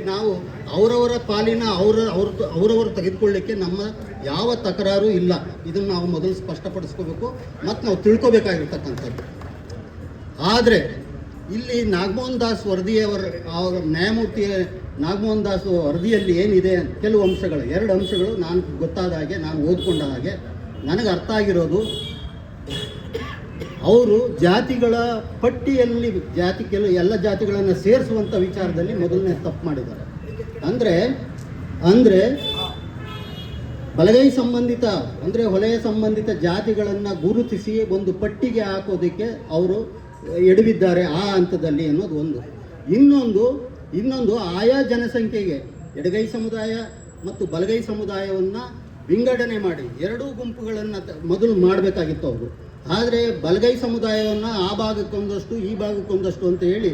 ನಾವು ಅವರವರ ಪಾಲಿನ ಅವರ ಅವ್ರ ಅವರವರು ತೆಗೆದುಕೊಳ್ಳಿಕ್ಕೆ ನಮ್ಮ ಯಾವ ತಕರಾರು ಇಲ್ಲ. ಇದನ್ನು ನಾವು ಮೊದಲು ಸ್ಪಷ್ಟಪಡಿಸ್ಕೋಬೇಕು ಮತ್ತು ನಾವು ತಿಳ್ಕೊಬೇಕಾಗಿರ್ತಕ್ಕಂಥದ್ದು. ಆದರೆ ಇಲ್ಲಿ ನಾಗಮೋಹನ್ ದಾಸ್ ವರದಿಯವರ ಅವರ ನ್ಯಾಯಮೂರ್ತಿ ನಾಗಮೋಹನ್ ದಾಸ್ ವರದಿಯಲ್ಲಿ ಏನಿದೆ ಕೆಲವು ಅಂಶಗಳು. ಎರಡು ಅಂಶಗಳು ನಾನು ಗೊತ್ತಾದ ಹಾಗೆ, ನಾನು ಓದ್ಕೊಂಡ ಹಾಗೆ. ನನಗೆ ಅರ್ಥ ಆಗಿರೋದು ಅವರು ಜಾತಿಗಳ ಪಟ್ಟಿಯಲ್ಲಿ ಜಾತಿ ಕೆಲವು ಎಲ್ಲ ಜಾತಿಗಳನ್ನು ಸೇರಿಸುವಂಥ ವಿಚಾರದಲ್ಲಿ ಮೊದಲನೇ ತಪ್ಪು ಮಾಡಿದ್ದಾರೆ. ಅಂದರೆ ಅಂದರೆ ಬಲಗೈ ಸಂಬಂಧಿತ, ಅಂದರೆ ಹೊಲೆಯ ಸಂಬಂಧಿತ ಜಾತಿಗಳನ್ನು ಗುರುತಿಸಿ ಒಂದು ಪಟ್ಟಿಗೆ ಹಾಕೋದಕ್ಕೆ ಅವರು ಎಡವಿದ್ದಾರೆ ಆ ಹಂತದಲ್ಲಿ ಅನ್ನೋದು ಒಂದು. ಇನ್ನೊಂದು ಇನ್ನೊಂದು ಆಯಾ ಜನಸಂಖ್ಯೆಗೆ ಎಡಗೈ ಸಮುದಾಯ ಮತ್ತು ಬಲಗೈ ಸಮುದಾಯವನ್ನು ವಿಂಗಡಣೆ ಮಾಡಿ, ಎರಡೂ ಗುಂಪುಗಳನ್ನು ಮೊದಲು ಮಾಡಬೇಕಾಗಿತ್ತು ಅವರು. ಆದರೆ ಬಲಗೈ ಸಮುದಾಯವನ್ನು ಆ ಭಾಗಕ್ಕೊಂದಷ್ಟು ಈ ಭಾಗಕ್ಕೊಂದಷ್ಟು ಅಂತ ಹೇಳಿ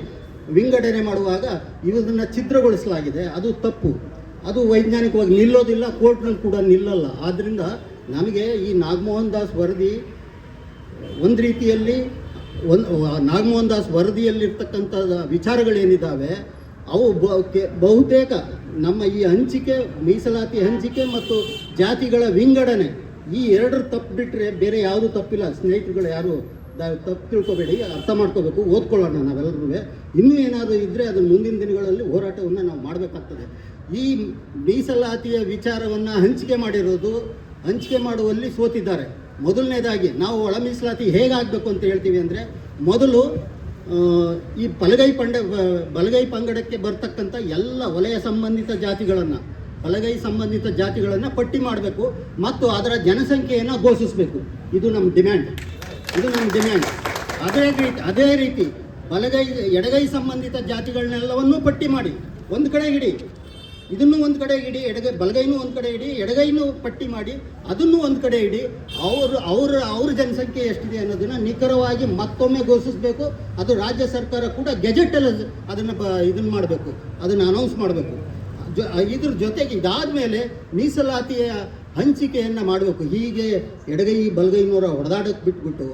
ವಿಂಗಡಣೆ ಮಾಡುವಾಗ ಇವರನ್ನು ಚಿತ್ರಗೊಳಿಸಲಾಗಿದೆ ಅದು ತಪ್ಪು. ಅದು ವೈಜ್ಞಾನಿಕವಾಗಿ ನಿಲ್ಲೋದಿಲ್ಲ, ಕೋರ್ಟ್ನಲ್ಲಿ ಕೂಡ ನಿಲ್ಲಲ್ಲ. ಆದ್ದರಿಂದ ನಮಗೆ ಈ ನಾಗಮೋಹನ್ ದಾಸ್ ವರದಿ ಒಂದು ರೀತಿಯಲ್ಲಿ, ಒಂದು, ನಾಗಮೋಹನ್ ದಾಸ್ ವರದಿಯಲ್ಲಿರ್ತಕ್ಕಂಥ ವಿಚಾರಗಳೇನಿದ್ದಾವೆ, ಅವು ಬಹುತೇಕ ನಮ್ಮ ಈ ಹಂಚಿಕೆ, ಮೀಸಲಾತಿ ಹಂಚಿಕೆ ಮತ್ತು ಜಾತಿಗಳ ವಿಂಗಡಣೆ ಈ ಎರಡರ ತಪ್ಪು ಬಿಟ್ಟರೆ ಬೇರೆ ಯಾವುದು ತಪ್ಪಿಲ್ಲ. ಸ್ನೇಹಿತರುಗಳು ಯಾರು ತಪ್ಪು ತಿಳ್ಕೊಬೇಡಿ, ಅರ್ಥ ಮಾಡ್ಕೋಬೇಕು, ಓದ್ಕೊಳ್ಳೋಣ ನಾವೆಲ್ಲರೂ ಇನ್ನೂ ಏನಾದರೂ ಇದ್ದರೆ ಅದನ್ನು ಮುಂದಿನ ದಿನಗಳಲ್ಲಿ ಹೋರಾಟವನ್ನು ನಾವು ಮಾಡಬೇಕಾಗ್ತದೆ. ಈ ಮೀಸಲಾತಿಯ ವಿಚಾರವನ್ನು ಹಂಚಿಕೆ ಮಾಡಿರೋದು, ಹಂಚಿಕೆ ಮಾಡುವಲ್ಲಿ ಸೋತಿದ್ದಾರೆ. ಮೊದಲನೇದಾಗಿ, ನಾವು ಒಳ ಮೀಸಲಾತಿ ಹೇಗಾಗಬೇಕು ಅಂತ ಹೇಳ್ತೀವಿ ಅಂದರೆ, ಮೊದಲು ಈ ಬಲಗೈ ಪಂಡ, ಬಲಗೈ ಪಂಗಡಕ್ಕೆ ಬರ್ತಕ್ಕಂಥ ಎಲ್ಲ ವಲಯ ಸಂಬಂಧಿತ ಜಾತಿಗಳನ್ನು ಬಲಗೈ ಸಂಬಂಧಿತ ಜಾತಿಗಳನ್ನು ಪಟ್ಟಿ ಮಾಡಬೇಕು ಮತ್ತು ಅದರ ಜನಸಂಖ್ಯೆಯನ್ನು ಘೋಷಿಸಬೇಕು. ಇದು ನಮ್ಮ ಡಿಮ್ಯಾಂಡ್. ಇದು ನಮ್ಮ ಡಿಮ್ಯಾಂಡ್. ಅದೇ ರೀತಿ ಅದೇ ರೀತಿ ಬಲಗೈ, ಎಡಗೈ ಸಂಬಂಧಿತ ಜಾತಿಗಳನ್ನೆಲ್ಲವನ್ನೂ ಪಟ್ಟಿ ಮಾಡಿ. ಒಂದು ಕಡೆ ಇಡಿ ಇದನ್ನು ಒಂದು ಕಡೆ ಇಡಿ ಎಡಗೈ, ಬಲಗೈನೂ ಒಂದು ಕಡೆ ಇಡಿ ಎಡಗೈನೂ ಪಟ್ಟಿ ಮಾಡಿ, ಅದನ್ನು ಒಂದು ಕಡೆ ಇಡಿ ಅವರು, ಅವರ, ಅವ್ರ ಜನಸಂಖ್ಯೆ ಎಷ್ಟಿದೆ ಅನ್ನೋದನ್ನು ನಿಖರವಾಗಿ ಮತ್ತೊಮ್ಮೆ ಘೋಷಿಸಬೇಕು. ಅದು ರಾಜ್ಯ ಸರ್ಕಾರ ಕೂಡ ಗೆಜೆಟಲ್ಲಿ ಅದನ್ನು ಇದನ್ನು ಮಾಡಬೇಕು. ಅದನ್ನು ಅನೌನ್ಸ್ ಮಾಡಬೇಕು. ಇದ್ರ ಜೊತೆಗೆ ಇದಾದ ಮೇಲೆ ಮೀಸಲಾತಿಯ ಹಂಚಿಕೆಯನ್ನು ಮಾಡಬೇಕು. ಹೀಗೆ ಎಡಗೈ ಬಲಗೈನವರ ಹೊಡೆದಾಡಕ್ಕೆ ಬಿಟ್ಬಿಟ್ಟು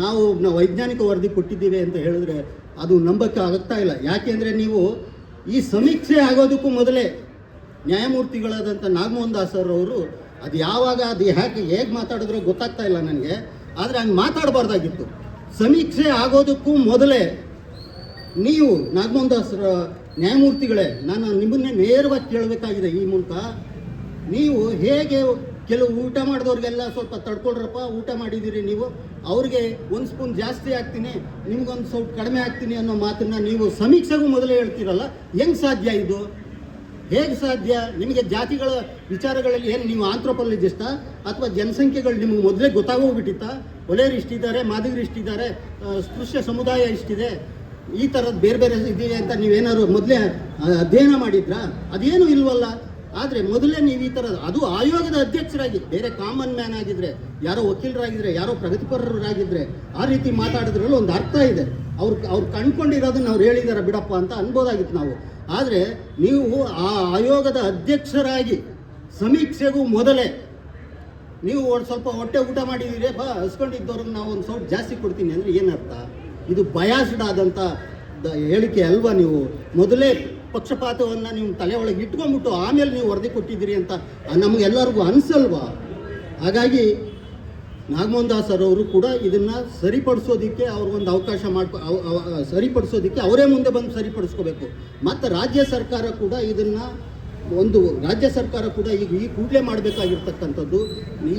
ನಾವು ವೈಜ್ಞಾನಿಕ ವರದಿ ಕೊಟ್ಟಿದ್ದೀವಿ ಅಂತ ಹೇಳಿದ್ರೆ ಅದು ನಂಬಕ್ಕೆ ಆಗ್ತಾ ಇಲ್ಲ. ಯಾಕೆಂದರೆ ನೀವು ಈ ಸಮೀಕ್ಷೆ ಆಗೋದಕ್ಕೂ ಮೊದಲೇ ನ್ಯಾಯಮೂರ್ತಿಗಳಾದಂಥ ನಾಗಮೋಹನ್ ದಾಸ್ ಅವರು ಅದು ಯಾವಾಗ, ಅದು ಯಾಕೆ, ಹೇಗೆ ಮಾತಾಡಿದ್ರೋ ಗೊತ್ತಾಗ್ತಾ ಇಲ್ಲ ನನಗೆ. ಆದರೆ ಹಂಗೆ ಮಾತಾಡಬಾರ್ದಾಗಿತ್ತು. ಸಮೀಕ್ಷೆ ಆಗೋದಕ್ಕೂ ಮೊದಲೇ ನೀವು ನಾಗಮೋಹನ್ ದಾಸ್ ನ್ಯಾಯಮೂರ್ತಿಗಳೇ ನಾನು ನಿಮ್ಮನ್ನೇ ನೇರವಾಗಿ ಕೇಳಬೇಕಾಗಿದೆ ಈ ಮೂಲಕ. ನೀವು ಹೇಗೆ ಕೆಲವು ಊಟ ಮಾಡಿದವ್ರಿಗೆಲ್ಲ ಸ್ವಲ್ಪ ತಡ್ಕೊಡ್ರಪ್ಪ ಊಟ ಮಾಡಿದ್ದೀರಿ ನೀವು, ಅವ್ರಿಗೆ ಒಂದು ಸ್ಪೂನ್ ಜಾಸ್ತಿ ಹಾಕ್ತೀನಿ, ನಿಮ್ಗೊಂದು ಸ್ವಲ್ಪ ಕಡಿಮೆ ಹಾಕ್ತೀನಿ ಅನ್ನೋ ಮಾತನ್ನ ನೀವು ಸಮೀಕ್ಷೆಗೂ ಮೊದಲೇ ಹೇಳ್ತೀರಲ್ಲ, ಹೆಂಗೆ ಸಾಧ್ಯ ಇದು? ಹೇಗೆ ಸಾಧ್ಯ? ನಿಮಗೆ ಜಾತಿಗಳ ವಿಚಾರಗಳಲ್ಲಿ ಏನು, ನೀವು ಆಂಥ್ರೋಪಾಲಜಿಸ್ಟಾ ಅಥವಾ ಜನಸಂಖ್ಯೆಗಳು ನಿಮಗೆ ಮೊದಲೇ ಗೊತ್ತಾಗೋಗ್ಬಿಟ್ಟಿತ್ತಾ? ಒಲೆಯರು ಇಷ್ಟಿದ್ದಾರೆ ಮಾದಿಗರು ಇಷ್ಟಿದ್ದಾರೆ ಸ್ಪೃಶ್ಯ ಸಮುದಾಯ ಇಷ್ಟಿದೆ. ಈ ಥರದ್ದು ಬೇರೆ ಬೇರೆ ಇದೆ ಅಂತ ನೀವೇನಾದ್ರು ಮೊದಲೇ ಅಧ್ಯಯನ ಮಾಡಿದ್ರಾ? ಅದೇನು ಇಲ್ವಲ್ಲ. ಆದರೆ ಮೊದಲೇ ನೀವು ಈ ಥರದ್ದು ಅದು ಆಯೋಗದ ಅಧ್ಯಕ್ಷರಾಗಿ, ಬೇರೆ ಕಾಮನ್ ಮ್ಯಾನ್ ಆಗಿದ್ರೆ, ಯಾರೋ ವಕೀಲರಾಗಿದ್ರೆ, ಯಾರೋ ಪ್ರಗತಿಪರರಾಗಿದ್ರೆ, ಆ ರೀತಿ ಮಾತಾಡಿದ್ರಲ್ಲಿ ಒಂದು ಅರ್ಥ ಇದೆ. ಅವ್ರು ಅವ್ರು ಕಂಡ್ಕೊಂಡಿರೋದನ್ನ ಅವ್ರು ಹೇಳಿದಾರ, ಬಿಡಪ್ಪ ಅಂತ ಅನ್ಬೋದಾಗಿತ್ತು ನಾವು. ಆದರೆ ನೀವು ಆ ಆಯೋಗದ ಅಧ್ಯಕ್ಷರಾಗಿ ಸಮೀಕ್ಷೆಗೂ ಮೊದಲೇ ನೀವು ಒಂದು ಸ್ವಲ್ಪ ಹೊಟ್ಟೆ ಊಟ ಮಾಡಿದ್ದೀರಿ ಬಾ ಹಸ್ಕೊಂಡಿದ್ದವ್ರಿಗೆ ನಾವು ಒಂದು ಸ್ವಲ್ಪ ಜಾಸ್ತಿ ಕೊಡ್ತೀನಿ ಅಂದರೆ ಏನರ್ಥ ಇದು ಬಯಾಸ್ಡ್ ಆದಂಥ ಹೇಳಿಕೆ ಅಲ್ವಾ ನೀವು? ಮೊದಲೇ ಪಕ್ಷಪಾತವನ್ನು ನೀವು ತಲೆ ಒಳಗೆ ಇಟ್ಕೊಂಡ್ಬಿಟ್ಟು ಆಮೇಲೆ ನೀವು ವರದಿ ಕೊಟ್ಟಿದ್ದೀರಿ ಅಂತ ನಮಗೆಲ್ಲರಿಗೂ ಅನಿಸಲ್ವಾ? ಹಾಗಾಗಿ ನಾಗಮೋಹನ್ ದಾಸ್ ಅವರು ಕೂಡ ಇದನ್ನು ಸರಿಪಡಿಸೋದಕ್ಕೆ ಅವ್ರಿಗೊಂದು ಅವಕಾಶ ಮಾಡ್ಕೊ ಸರಿಪಡಿಸೋದಕ್ಕೆ ಅವರೇ ಮುಂದೆ ಬಂದು ಸರಿಪಡಿಸ್ಕೋಬೇಕು. ಮತ್ತು ರಾಜ್ಯ ಸರ್ಕಾರ ಕೂಡ ಇದನ್ನು ಒಂದು ರಾಜ್ಯ ಸರ್ಕಾರ ಕೂಡ ಈಗ ಈ ಕೂಡಲೇ ಮಾಡಬೇಕಾಗಿರ್ತಕ್ಕಂಥದ್ದು.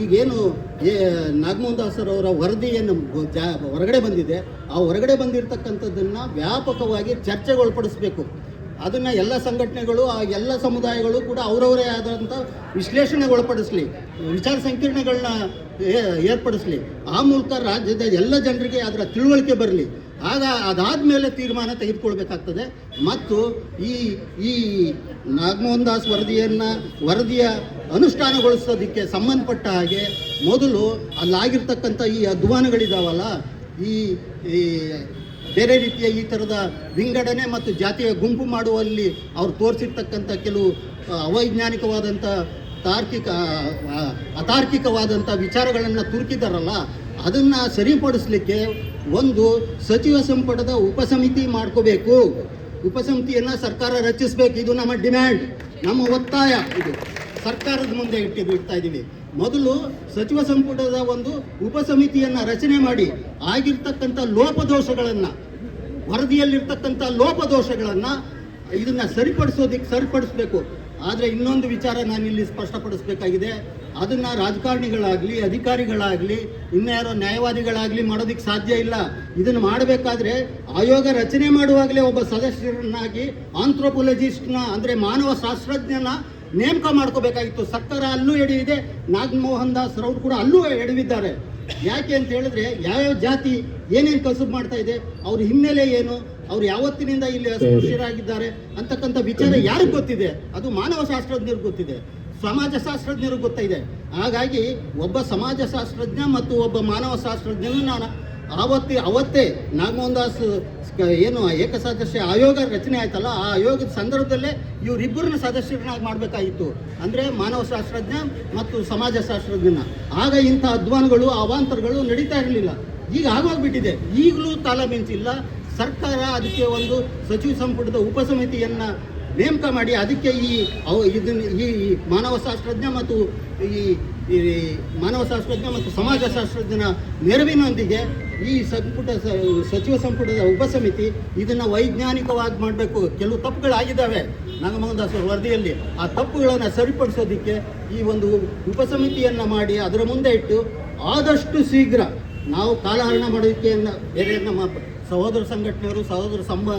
ಈಗೇನು ಎ ನಾಗಮೋಹನ್ ದಾಸರವರ ವರದಿಯನ್ನು ಜಾ, ಹೊರಗಡೆ ಬಂದಿದೆ. ಆ ಹೊರಗಡೆ ಬಂದಿರತಕ್ಕಂಥದ್ದನ್ನು ವ್ಯಾಪಕವಾಗಿ ಚರ್ಚೆಗೊಳಪಡಿಸಬೇಕು. ಅದನ್ನು ಎಲ್ಲ ಸಂಘಟನೆಗಳು, ಆ ಎಲ್ಲ ಸಮುದಾಯಗಳು ಕೂಡ ಅವರವರೇ ಆದಂಥ ವಿಶ್ಲೇಷಣೆಗೊಳಪಡಿಸಲಿ, ವಿಚಾರ ಸಂಕಿರಣಗಳನ್ನ ಏರ್ಪಡಿಸಲಿ. ಆ ಮೂಲಕ ರಾಜ್ಯದ ಎಲ್ಲ ಜನರಿಗೆ ಅದರ ತಿಳುವಳಿಕೆ ಬರಲಿ. ಆಗ ಅದಾದಮೇಲೆ ತೀರ್ಮಾನ ತೆಗೆದುಕೊಳ್ಬೇಕಾಗ್ತದೆ. ಮತ್ತು ಈ ಈ ನಾಗಮೋಹನ್ ದಾಸ್ ವರದಿಯನ್ನು, ವರದಿಯ ಅನುಷ್ಠಾನಗೊಳಿಸೋದಕ್ಕೆ ಸಂಬಂಧಪಟ್ಟ ಹಾಗೆ ಮೊದಲು ಅಲ್ಲಾಗಿರ್ತಕ್ಕಂಥ ಈ ಅಧ್ವಾನಗಳಿದಾವಲ್ಲ, ಈ ಬೇರೆ ರೀತಿಯ ಈ ಥರದ ವಿಂಗಡಣೆ ಮತ್ತು ಜಾತಿಯ ಗುಂಪು ಮಾಡುವಲ್ಲಿ ಅವ್ರು ತೋರಿಸಿರ್ತಕ್ಕಂಥ ಕೆಲವು ಅವೈಜ್ಞಾನಿಕವಾದಂಥ ತಾರ್ಕಿಕ ಅತಾರ್ಕಿಕವಾದಂಥ ವಿಚಾರಗಳನ್ನು ತುರುಕಿದಾರಲ್ಲ ಅದನ್ನು ಸರಿಪಡಿಸಲಿಕ್ಕೆ ಒಂದು ಸಚಿವ ಸಂಪುಟದ ಉಪಸಮಿತಿ ಮಾಡ್ಕೋಬೇಕು. ಉಪಸಮಿತಿಯನ್ನು ಸರ್ಕಾರ ರಚಿಸಬೇಕು. ಇದು ನಮ್ಮ ಡಿಮ್ಯಾಂಡ್. ನಮ್ಮ ಒತ್ತಾಯ ಇದು. ಸರ್ಕಾರದ ಮುಂದೆ ಇಟ್ಟು ಬಿಡ್ತಾ ಇದ್ದೀವಿ. ಮೊದಲು ಸಚಿವ ಸಂಪುಟದ ಒಂದು ಉಪಸಮಿತಿಯನ್ನು ರಚನೆ ಮಾಡಿ, ಆಗಿರ್ತಕ್ಕಂಥ ಲೋಪದೋಷಗಳನ್ನು, ವರದಿಯಲ್ಲಿರ್ತಕ್ಕಂಥ ಲೋಪದೋಷಗಳನ್ನು ಇದನ್ನ ಸರಿಪಡಿಸೋದಕ್ಕೆ ಸರಿಪಡಿಸಬೇಕು. ಆದರೆ ಇನ್ನೊಂದು ವಿಚಾರ ನಾನು ಇಲ್ಲಿ ಸ್ಪಷ್ಟಪಡಿಸಬೇಕಾಗಿದೆ. ಅದನ್ನ ರಾಜಕಾರಣಿಗಳಾಗಲಿ, ಅಧಿಕಾರಿಗಳಾಗಲಿ ಇನ್ಯಾರೋ ನ್ಯಾಯವಾದಿಗಳಾಗಲಿ ಮಾಡೋದಕ್ಕೆ ಸಾಧ್ಯ ಇಲ್ಲ. ಇದನ್ನು ಮಾಡಬೇಕಾದ್ರೆ ಆಯೋಗ ರಚನೆ ಮಾಡುವಾಗಲೇ ಒಬ್ಬ ಸದಸ್ಯರನ್ನಾಗಿ ಆಂಥ್ರೋಪೊಲಜಿಸ್ಟ್ನ ಅಂದರೆ ಮಾನವ ಶಾಸ್ತ್ರಜ್ಞನ ನೇಮಕ ಮಾಡ್ಕೋಬೇಕಾಗಿತ್ತು. ಸರ್ಕಾರ ಅಲ್ಲೂ ಎಡವಿದೆ ನಾಗಮೋಹನ್ ದಾಸ್ ರವರು ಕೂಡ ಅಲ್ಲೂ ಎಡವಿದ್ದಾರೆ. ಯಾಕೆ ಅಂತ ಹೇಳಿದ್ರೆ ಯಾವ್ಯಾವ ಜಾತಿ ಏನೇನು ಕಸುಬು ಮಾಡ್ತಾ ಇದೆ, ಅವ್ರ ಹಿನ್ನೆಲೆ ಏನು, ಅವ್ರು ಯಾವತ್ತಿನಿಂದ ಇಲ್ಲಿ ಅಸ್ಪೃಶ್ಯರಾಗಿದ್ದಾರೆ ಅಂತಕ್ಕಂಥ ವಿಚಾರ ಯಾರಿಗೆ ಗೊತ್ತಿದೆ? ಅದು ಮಾನವ ಶಾಸ್ತ್ರಜ್ಞರಿಗೆ ಗೊತ್ತಿದೆ. ಸಮಾಜ ಗೊತ್ತಾಯಿದೆ ಹಾಗಾಗಿ ಒಬ್ಬ ಸಮಾಜಶಾಸ್ತ್ರಜ್ಞ ಮತ್ತು ಒಬ್ಬ ಮಾನವ ಶಾಸ್ತ್ರಜ್ಞನೂ ನಾನು ಆವತ್ತಿ, ಅವತ್ತೇ ನಾಗಮೋಹನ್ ಏನು ಏಕಸದಸ್ಯ ಆಯೋಗ ರಚನೆ ಆಯ್ತಲ್ಲ, ಆ ಆಯೋಗದ ಸಂದರ್ಭದಲ್ಲೇ ಇವರಿಬ್ಬರನ್ನ ಸದಸ್ಯರನ್ನಾಗಿ ಮಾಡಬೇಕಾಗಿತ್ತು. ಅಂದರೆ ಮಾನವ ಶಾಸ್ತ್ರಜ್ಞ ಮತ್ತು ಸಮಾಜ ಶಾಸ್ತ್ರಜ್ಞನ ಆಗ ಇಂಥ ಅಧ್ವಾನಗಳು, ಅವಾಂತರಗಳು ನಡೀತಾ ಇರಲಿಲ್ಲ. ಈಗ ಆಗೋಗ್ಬಿಟ್ಟಿದೆ ಈಗಲೂ ತಾಲ ಮಿಂಚಿಲ್ಲ. ಸರ್ಕಾರ ಅದಕ್ಕೆ ಒಂದು ಸಚಿವ ಸಂಪುಟದ ಉಪಸಮಿತಿಯನ್ನು ನೇಮಕ ಮಾಡಿ ಅದಕ್ಕೆ ಈ ಇದನ್ನು ಈ ಮಾನವಶಾಸ್ತ್ರಜ್ಞ ಮಾನವ ಶಾಸ್ತ್ರಜ್ಞ ಮತ್ತು ಈ ಈ ಮಾನವ ಶಾಸ್ತ್ರಜ್ಞ ಮತ್ತು ಸಮಾಜ ಶಾಸ್ತ್ರಜ್ಞನ ನೆರವಿನೊಂದಿಗೆ ಈ ಸಂಪುಟ ಸಚಿವ ಸಂಪುಟದ ಉಪಸಮಿತಿ ಇದನ್ನು ವೈಜ್ಞಾನಿಕವಾಗಿ ಮಾಡಬೇಕು. ಕೆಲವು ತಪ್ಪುಗಳಾಗಿದ್ದಾವೆ. ನಾಗಮೋಹನ್ ವರದಿಯಲ್ಲಿ ಆ ತಪ್ಪುಗಳನ್ನು ಸರಿಪಡಿಸೋದಕ್ಕೆ ಈ ಒಂದು ಉಪಸಮಿತಿಯನ್ನು ಮಾಡಿ ಅದರ ಮುಂದೆ ಇಟ್ಟು ಆದಷ್ಟು ಶೀಘ್ರ ನಾವು ಕಾಲಹರಣ ಮಾಡೋದಕ್ಕೆ ಬೇರೆ ನಮ್ಮ ಸಹೋದರ ಸಂಘಟನೆಯವರು, ಸಹೋದರ ಸಂಬ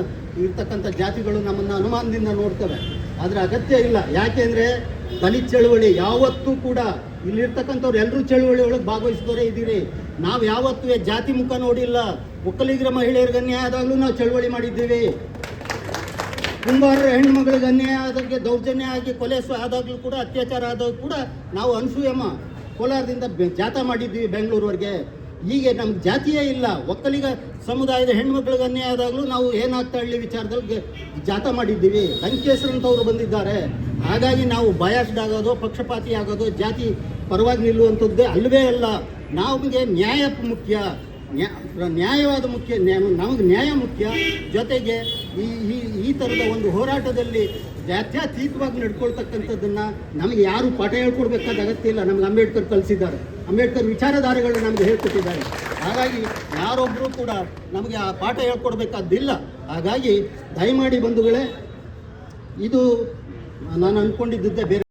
ಇರ್ತಕ್ಕಂಥ ಜಾತಿಗಳು ನಮ್ಮನ್ನು ಅನುಮಾನದಿಂದ ನೋಡ್ತವೆ. ಅದರ ಅಗತ್ಯ ಇಲ್ಲ. ಯಾಕೆಂದರೆ ದಲಿತ ಚಳುವಳಿ ಯಾವತ್ತೂ ಕೂಡ ಇಲ್ಲಿರ್ತಕ್ಕಂಥವ್ರು ಎಲ್ಲರೂ ಚಳುವಳಿ ಒಳಗೆ ಭಾಗವಹಿಸಿದವರೇ ಇದ್ದೀರಿ. ನಾವು ಯಾವತ್ತೂ ಜಾತಿ ಮುಖ ನೋಡಿಲ್ಲ. ಒಕ್ಕಲಿಗರ ಮಹಿಳೆಯರಿಗೆ ಅನ್ಯಾಯ ಆದಾಗಲೂ ನಾವು ಚಳುವಳಿ ಮಾಡಿದ್ದೀವಿ. ಕುಂಬಾರರ ಹೆಣ್ಮಗಳಿಗೆ ಅನ್ಯಾಯ ಆದಾಗೆ ದೌರ್ಜನ್ಯ ಆಗಿ ಕೊಲೆ ಆದಾಗಲೂ ಕೂಡ, ಅತ್ಯಾಚಾರ ಆದಾಗ ಕೂಡ ನಾವು ಅನಸೂಯಮ್ಮ ಕೋಲಾರದಿಂದ ಜಾಥಾ ಮಾಡಿದ್ದೀವಿ ಬೆಂಗಳೂರವರೆಗೆ. ಈಗ ನಮ್ಗೆ ಜಾತಿಯೇ ಇಲ್ಲ. ಒಕ್ಕಲಿಗ ಸಮುದಾಯದ ಹೆಣ್ಮಕ್ಳಿಗೆ ಅನ್ಯಾಯ ಆದಾಗಲೂ ನಾವು ಏನಾಗ್ತಾ ಹಳ್ಳಿ ವಿಚಾರದಲ್ಲಿ ಜಾತ ಮಾಡಿದ್ದೀವಿ. ಲಂಕೇಶ್ವರಂತವ್ರು ಬಂದಿದ್ದಾರೆ. ಹಾಗಾಗಿ ನಾವು ಬಯಾಸ್ಡ್ ಆಗೋದು, ಪಕ್ಷಪಾತಿ ಆಗೋದು ಜಾತಿ ಪರವಾಗಿ ನಿಲ್ಲುವಂಥದ್ದೇ ಅಲ್ಲವೇ ಅಲ್ಲ. ನಮಗೆ ನ್ಯಾಯ ಮುಖ್ಯ. ನ್ಯಾಯವಾದ ಮುಖ್ಯ ನಮಗೆ ನ್ಯಾಯ ಮುಖ್ಯ. ಜೊತೆಗೆ ಈ ಈ ಈ ಥರದ ಒಂದು ಹೋರಾಟದಲ್ಲಿ ಜಾತ್ಯಾತೀತವಾಗಿ ನಡ್ಕೊಳ್ತಕ್ಕಂಥದ್ದನ್ನು ನಮಗೆ ಯಾರು ಪಾಠ ಹೇಳ್ಕೊಡ್ಬೇಕಾದ ಅಗತ್ಯ ಇಲ್ಲ. ನಮಗೆ ಅಂಬೇಡ್ಕರ್ ಕಲಿಸಿದ್ದಾರೆ. ಅಂಬೇಡ್ಕರ್ ವಿಚಾರಧಾರೆಗಳು ನಮಗೆ ಹೇಳ್ಕೊಟ್ಟಿದ್ದಾರೆ. ಹಾಗಾಗಿ ಯಾರೊಬ್ಬರೂ ಕೂಡ ನಮಗೆ ಆ ಪಾಠ ಹೇಳ್ಕೊಡ್ಬೇಕಾದ್ದಿಲ್ಲ. ಹಾಗಾಗಿ ದಯಮಾಡಿ ಬಂಧುಗಳೇ, ಇದು ನಾನು ಅಂದ್ಕೊಂಡಿದ್ದೆ ಬೇರೆ